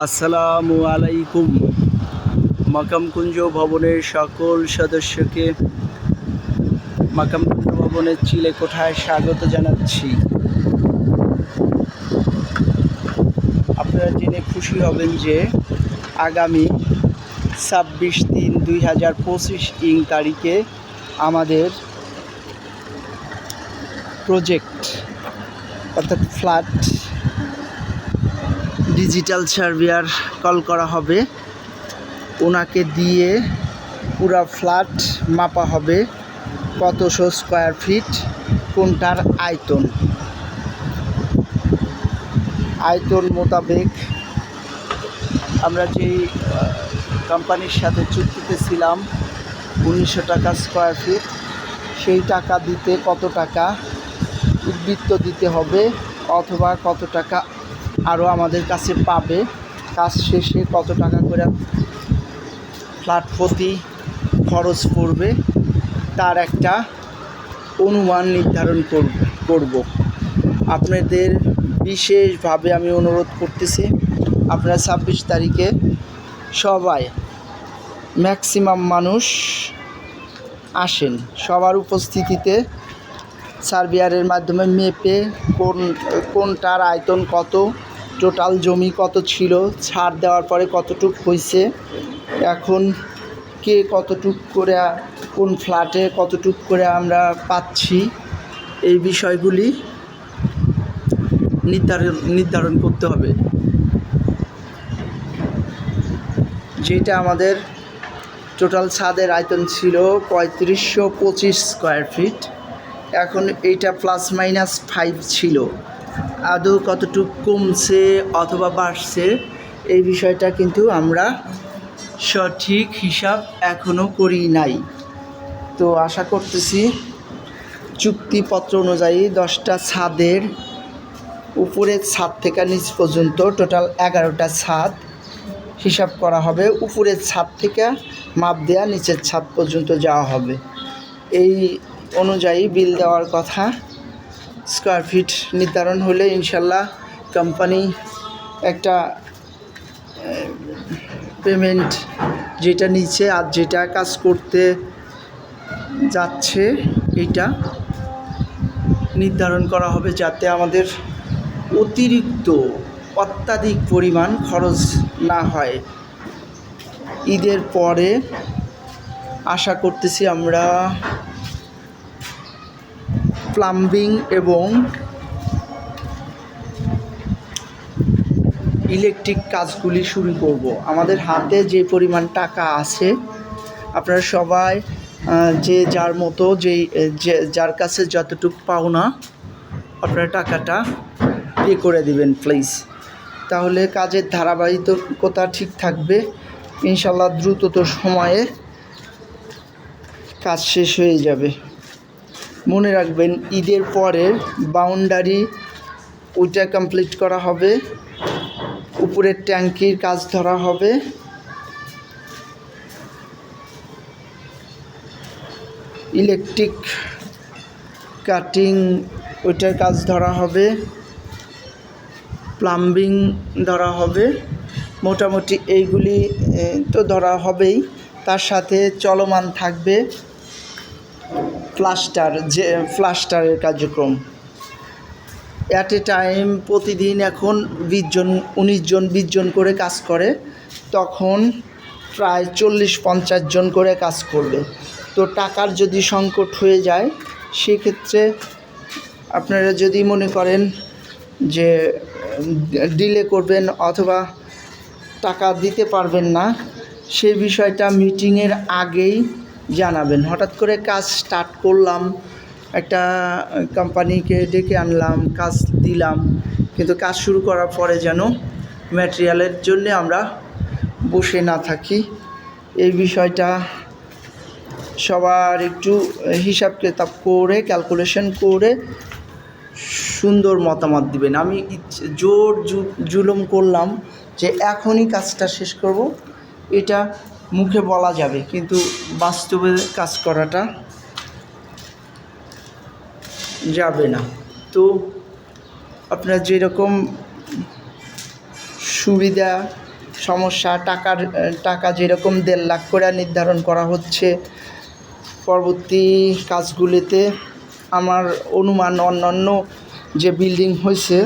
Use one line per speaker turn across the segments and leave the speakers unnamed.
আসসালামু আলাইকুম। মাকামকুঞ্জ ভবনের সকল সদস্যকে মাকামকুঞ্জ ভবনের চিলে কোঠায় স্বাগত জানাচ্ছি। আপনারা জেনে খুশি হবেন যে আগামী ছাব্বিশ তিন দুই হাজার পঁচিশ ইং তারিখে আমাদের প্রজেক্ট, অর্থাৎ ফ্ল্যাট ডিজিটাল সার্ভিয়ার কল করা হবে। ওনাকে দিয়ে পুরা ফ্ল্যাট মাপা হবে কতশো স্কোয়ার ফিট, কোনটার আয়তন? আয়তন মোতাবেক আমরা যেই কোম্পানির সাথে চুক্তিতে ছিলাম, উনিশশো টাকা স্কোয়ার ফিট। সেই টাকা দিতে কত টাকা? উদ্বৃত্ত দিতে হবে অথবা কত টাকা আরও আমাদের কাছে পাবে। কাজ শেষে কত টাকা করে ফ্ল্যাট প্রতি খরচ পড়বে, তার একটা অনুমান নির্ধারণ করব করব। আপনাদের বিশেষভাবে আমি অনুরোধ করতেছি, আপনারা ছাব্বিশ তারিখে সবাই ম্যাক্সিমাম মানুষ আসেন। সবার উপস্থিতিতে সার্ভিয়ারের মাধ্যমে মেপে কোন কোনটার আয়তন কত টোটাল জমি কত ছিল, ছাড় দেওয়ার পরে কতটুক হয়েছে এখন কে কতটুক করে, কোন ফ্ল্যাটে কতটুক করে আমরা পাচ্ছি, এই বিষয়গুলি নির্ধারণ নির্ধারণ করতে হবে। যেটা আমাদের টোটাল ছাদের আয়তন ছিল পঁয়ত্রিশশো পঁচিশ স্কোয়ার ফিট, এখন এইটা প্লাস মাইনাস ফাইভ ছিল। আদৌ কতটুকু কমছে অথবা বাড়ছে, এই বিষয়টা কিন্তু আমরা সঠিক হিসাব এখনও করি নাই। তো আশা করতেছি চুক্তিপত্র অনুযায়ী দশটা ছাদের উপরের ছাদ থেকে নিচ পর্যন্ত টোটাল এগারোটা ছাদ হিসাব করা হবে। উপরের ছাদ থেকে মাপ দেওয়া নিচের ছাদ পর্যন্ত যাওয়া হবে। এই অনুযায়ী বিল দেওয়ার কথা স্কোয়ার ফিট নির্ধারণ হলে ইনশাল্লাহ কোম্পানি একটা পেমেন্ট যেটা নিচ্ছে আর যেটা কাজ করতে যাচ্ছে এটা নির্ধারণ করা হবে যাতে আমাদের অতিরিক্ত অত্যাধিক পরিমাণ খরচ না হয়। ঈদের পরে আশা করতেছি আমরা প্লাম্বিং এবং ইলেকট্রিক কাজগুলি শুরু করব। আমাদের হাতে যে পরিমাণ টাকা আছে, আপনারা সবাই যে যার মতো যেই যার কাছে যতটুকু পাওনা, আপনারা টাকাটা পে করে দিবেন প্লিজ তাহলে কাজের ধারাবাহিকতা ঠিক থাকবে। ইনশাল্লাহ দ্রুতত সময়ে কাজ শেষ হয়ে যাবে। মনে রাখবেন, ঈদের পরে বাউন্ডারি ওইটা কমপ্লিট করা হবে। উপরের ট্যাঙ্কির কাজ ধরা হবে। ইলেকট্রিক কাটিং ওইটার কাজ ধরা হবে। প্লাম্বিং ধরা হবে। মোটামুটি এইগুলি তো ধরা হবেই। তার সাথে চলমান থাকবে। প্লাস্টার যে প্লাস্টারের কার্যক্রম। অ্যাট এ টাইম প্রতিদিন এখন বিশ জন, উনিশ জন, বিশ জন করে কাজ করে, তখন প্রায় চল্লিশ, পঞ্চাশ জন করে কাজ করবে। তো টাকার যদি সংকট হয়ে যায়, সেক্ষেত্রে আপনারা যদি মনে করেন যে ডিলে করবেন অথবা টাকা দিতে পারবেন না সেই বিষয়টা মিটিংয়ের আগেই জানাবেন। হঠাৎ করে কাজ স্টার্ট করলাম, একটা কোম্পানিকে ডেকে আনলাম, কাজ দিলাম, কিন্তু কাজ শুরু করার পরে যেন ম্যাটেরিয়ালের জন্যে আমরা বসে না থাকি। এই বিষয়টা সবার একটু হিসাব কেতাব করে ক্যালকুলেশন করে সুন্দর মতামত দিবেন। আমি জোর জুলুম করলাম যে এখনই কাজটা শেষ করব। এটা মুখে বলা যাবে, কিন্তু বাস্তবে কাজ করাটা যাবে না। তো আপনার যেরকম সুবিধা, সমস্যা, টাকার টাকা যেরকম দেড় লাখ করে নির্ধারণ করা হচ্ছে, পরবর্তী কাজগুলিতে আমার অনুমান অন্যান্য যে বিল্ডিং হয়েছে,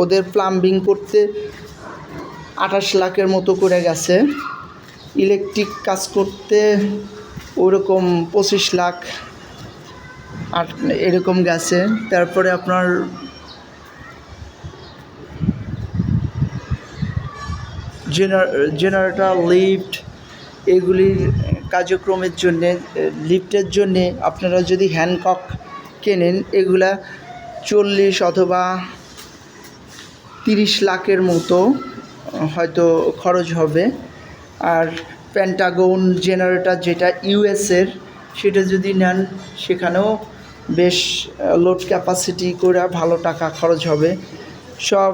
ওদের প্লাম্বিং করতে আঠাশ লাখের মতো করে গেছে। ইলেকট্রিক কাজ করতে ওরকম পঁচিশ লাখ আট, এরকম গেছে। তারপরে আপনার জেনার জেনারেটর লিফট এগুলির কার্যক্রমের জন্যে লিফটের জন্যে আপনারা যদি হ্যান্ডকক কেনেন, এগুলা চল্লিশ অথবা তিরিশ লাখের মতো হয়তো খরচ হবে। আর প্যান্টাগন জেনারেটর যেটা ইউএসের সেটা যদি নেন, সেখানেও বেশ লোড ক্যাপাসিটি করে ভালো টাকা খরচ হবে। সব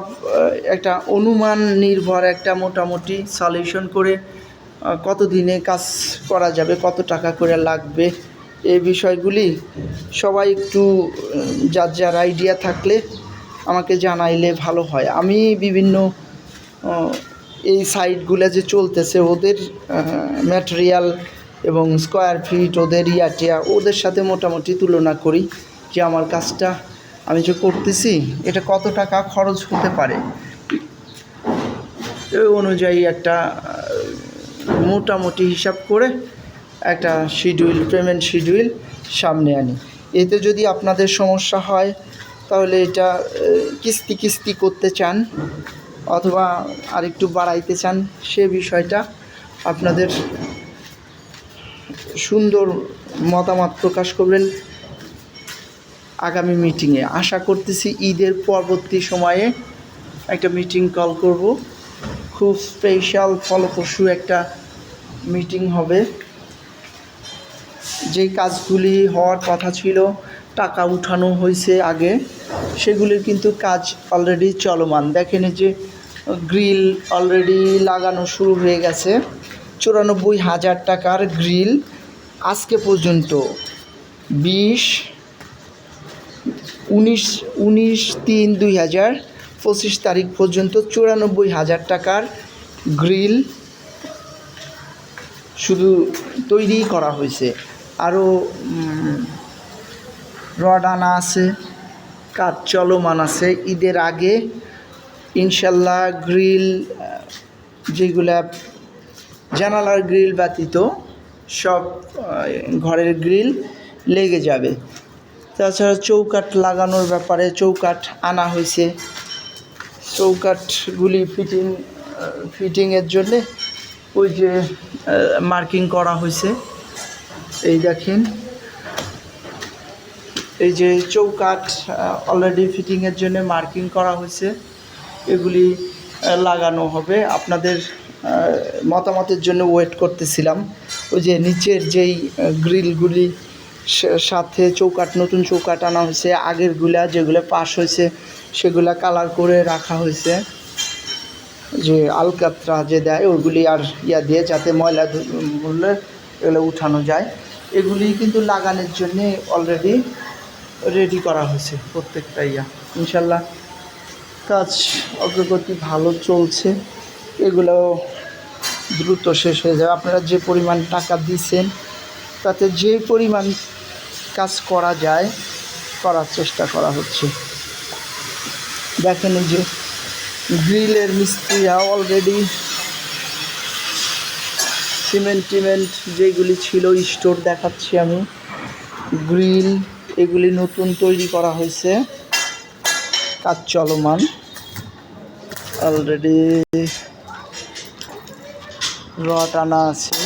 একটা অনুমান নির্ভর একটা মোটামুটি সলিউশন করে কত দিনে কাজ করা যাবে, কত টাকা করে লাগবে, এই বিষয়গুলি সবাই একটু যার যার আইডিয়া থাকলে আমাকে জানাইলে ভালো হয়। আমি বিভিন্ন এই সাইটগুলো যে চলতেছে, ওদের ম্যাটেরিয়াল এবং স্কোয়ার ফিট ওদের ইয়াটিয়া, ওদের সাথে মোটামুটি তুলনা করি যে আমার কাজটা আমি যে করতেছি, এটা কত টাকা খরচ হতে পারে? এই অনুযায়ী একটা মোটামুটি হিসাব করে একটা শিডিউল পেমেন্ট শিডিউল সামনে আনি। এতে যদি আপনাদের সমস্যা হয়, তাহলে এটা কিস্তি কিস্তি করতে চান অথবা আরেকটু বাড়াইতে চান সে বিষয়টা আপনাদের সুন্দর মতামত প্রকাশ করবেন আগামী মিটিংয়ে। আশা করতেছি ঈদের পরবর্তী সময়ে একটা মিটিং কল করব। খুব স্পেশাল ফলপ্রসূ একটা মিটিং হবে। যেই কাজগুলি হওয়ার কথা ছিল, টাকা উঠানো হয়েছে আগে। সেগুলির কিন্তু কাজ অলরেডি চলমান। দেখেন যে গ্রিল অলরেডি লাগানো শুরু হয়ে গেছে। চুরানব্বই হাজার টাকার গ্রিল আজকে পর্যন্ত বিশ, উনিশ উনিশ তিন দুই হাজার পঁচিশ তারিখ পর্যন্ত চুরানব্বই হাজার টাকার গ্রিল শুধু তৈরিই করা হয়েছে। আরও রড আনা আছে। কাজ চলমান আছে। ঈদের আগে ইনশাল্লাহ গ্রিল যেগুলা জানালার গ্রিল ব্যতীত সব ঘরের গ্রিল লেগে যাবে। তাছাড়া চৌকাঠ লাগানোর ব্যাপারে চৌকাঠ আনা হয়েছে। চৌকাঠগুলি ফিটিং ফিটিংয়ের জন্যে ওই যে মার্কিং করা হয়েছে। এই দেখেন। এই যে চৌকাঠ অলরেডি ফিটিংয়ের জন্য মার্কিং করা হয়েছে। এগুলি লাগানো হবে। আপনাদের মতামতের জন্য ওয়েট করতেছিলাম। ওই যে নিচের যেই গ্রিলগুলি সাথে চৌকাঠ, নতুন চৌকাঠ আনা হয়েছে। আগেরগুলা যেগুলো পাস হয়েছে, সেগুলা কালার করে রাখা হয়েছে। যে আলকাতরা যে দেয়, ওগুলি আর ইয়া দিয়ে যাতে ময়লা মরলে এগুলো উঠানো যায়। এগুলি কিন্তু লাগানোর জন্যে অলরেডি রেডি করা হয়েছে প্রত্যেকটা ইয়া। ইনশাল্লাহ কাজ অগ্রগতি ভালো চলছে। এগুলো দ্রুত শেষ হয়ে যাবে। আপনারা যে পরিমাণ টাকা দিচ্ছেন তাতে যে পরিমাণ কাজ করা যায়, করার চেষ্টা করা হচ্ছে। দেখেন যে গ্রিলের মিস্ত্রিরা অলরেডি সিমেন্ট টিমেন্ট যেগুলি ছিল, স্টোর দেখাচ্ছি আমি। গ্রিল এগুলি নতুন তৈরি করা হয়েছে। কাজ চলমান। অলরেডি রড আনা আছে।